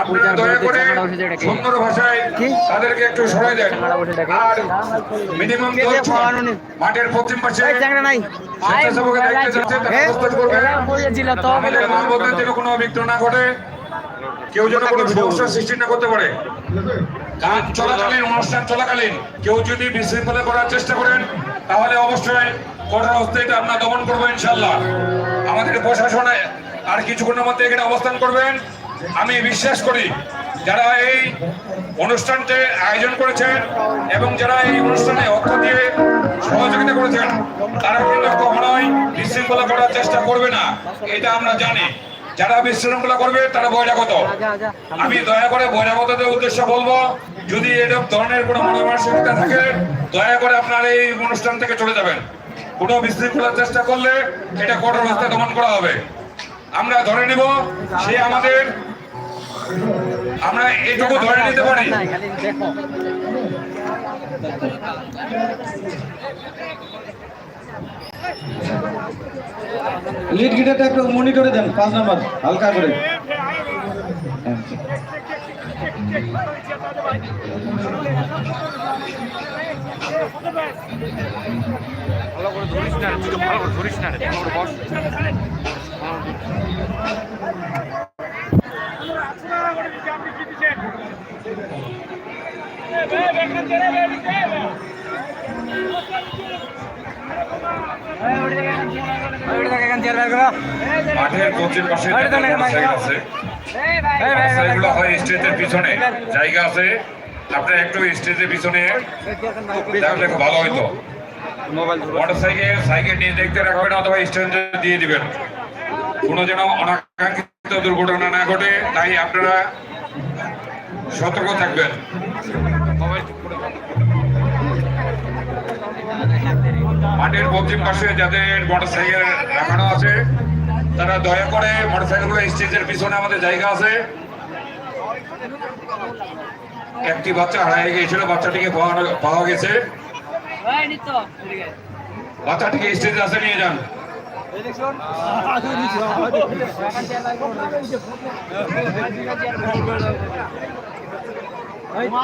আপনারা দয়া করে সুন্দর ভাষায় তাদেরকে একটু সরাই দেন। আর মিনিমাম মাঠের পশ্চিম পাশে স্বেচ্ছাসেবকের দায়িত্বে যাচ্ছে তারা প্রস্তুত করবেন আমাদের মানবতার যেন কোনো অভিজ্ঞ না ঘটে কেউ যেন কোনো সমস্যার সৃষ্টি না করতে পারে। গান চলাকালীন অনুষ্ঠান চলাকালীন কেউ যদি বিশৃঙ্খলা করার চেষ্টা করেন তাহলে অবশ্যই কঠোর হস্তে এটা আমরা দমন করব ইনশাল্লাহ। আমাদের প্রশাসনে আর কিছুক্ষণের মধ্যে এখানে অবস্থান করবেন। আমি বিশ্বাস করি যারা এই অনুষ্ঠানটি আয়োজন করেছেন এবং যারা এই অনুষ্ঠানে অর্থ দিয়ে সহযোগিতা করেছেন, তারা কিন্তু কখনোই বিশৃঙ্খলা করার চেষ্টা করবে না। এটা আমরা জানি। যারা বিশৃঙ্খলা করবে, তারা বহিরাগত। আমি দয়া করে বহিরাগতদের উদ্দেশ্য বলব, যদি এরকম ধরনের কোনো মনোমানসিকতা থাকে, দয়া করে আপনার এই অনুষ্ঠান থেকে চলে যাবেন। কোনো বিশৃঙ্খলার চেষ্টা করলে এটা কঠোর হস্তে দমন করা হবে। আমরা ধরে নিব, সে আমাদের আমরা এইটুকু ধরে নিতে পারি লিড গিটারটা একটু মনিটরে দেন পাঁচ নাম্বার হালকা করে ভালো করে ধরিস না রে, তুই তো ভালো করে ধরিস না বস। মাঠের পশ্চিম পাশে আছে। মোটরসাইকেলগুলো হয় স্টেজের পিছনে। জায়গা আছে। আপনার একটু স্টেজের পিছনে দেখলে খুব ভালো হইতো। মোটরসাইকেল সাইকেল নিয়ে দেখতে রাখবেন অথবা স্ট্যান্ডে দিয়ে দিবেন। কোনো যেন অনাকাঙ্ক্ষিত দুর্ঘটনা না ঘটে তাই আপনারা সতর্ক থাকবেন। মাঠের পশ্চিম পাশে যাদের মোটরসাইকেল রাখানো আছে, তারা দয়া করে মোটরসাইকেলগুলো স্টেজের পিছনে আমাদের জায়গা আছে। একটি বাচ্চা হারিয়ে গিয়েছিল, বাচ্চাটিকে পাওয়া- গেছে। বাচ্চাটিকে স্টেজে আছে নিয়ে যান।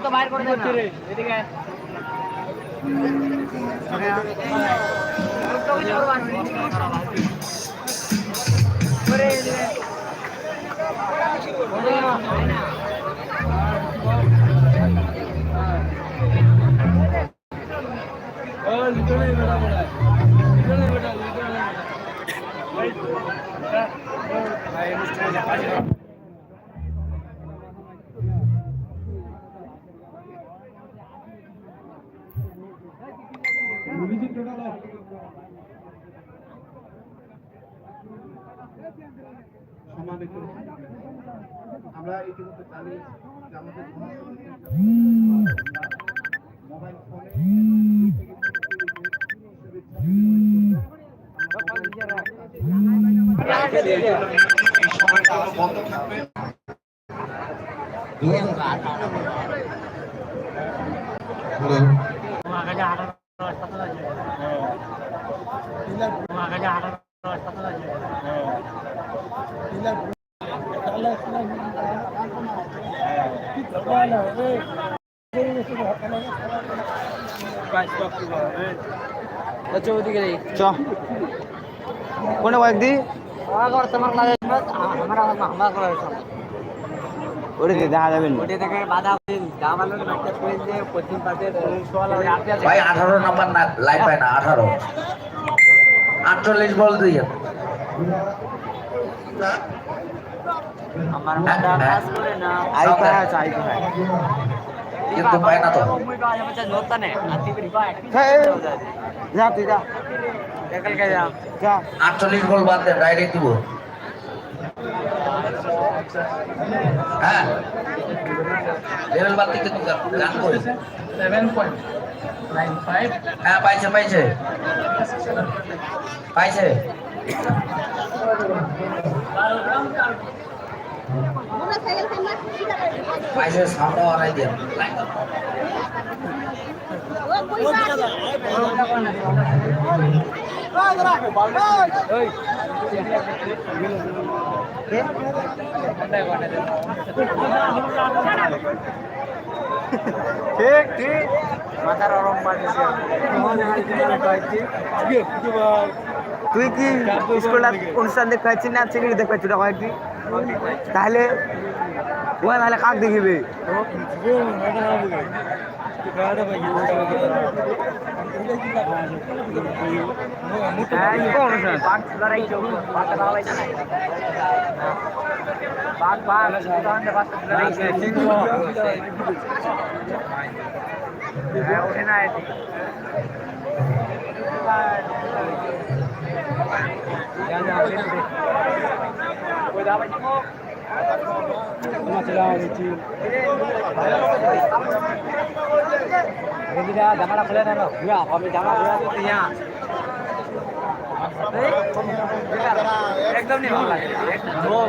তো বাইর করে দিচ্ছে রে এদিকে আমরা ইতিমধ্যে চালিয়ে যে আমাদের মোবাইল ফোনে এই সময়টা আরও বন্ধ আচ্ছা ওদিকে যাই চ কোনে বাইক দি আগর তোমার আমরা করে ওরে দেখা যাবে না ওটি থেকে বাধা দামালো একটা করে দিয়ে পশ্চিম পাশে সোয়াল ভাই, আঠারো নাম্বার না লাইন পায় না, আঠারো। আটচল্লিশ বল দুই আমার মাথা কাজ করে না। আই আই কিন্তু পায় না তো। হ্যাঁ যা। তুই যা। একাল যা। যা। আটচল্লিশ বল বাদ দেন ডাইরেক্ট দিব। হ্যাঁ। লেভেল বাদ থেকে গান করে। નાઇન ફાઈવ હા પાય છે પાય છે પાય છે પાય છે સાંભળો હરાઈ દે Hey! ঠিক ঠিক। মাথার অরম বাজেছে তুই কি স্কুল অনুষ্ঠান দেখতে পাচ্ছিস না দেখতে পাচ্ছি ওটা কয়েকটি তাহলে ওরা তাহলে কাক দেখিবে? হ্যাঁ লড়াই হ্যাঁ ওঠে না ওই দাবাই রেডিটা জামাটা খুলে নেন ঘুরা আমি জামা ঘুরা তো ইয়া একদম নেই ভালো লাগে একদম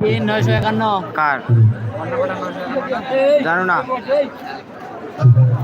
তিন নয়শো একান্ন। কার? জানো না? Thank you.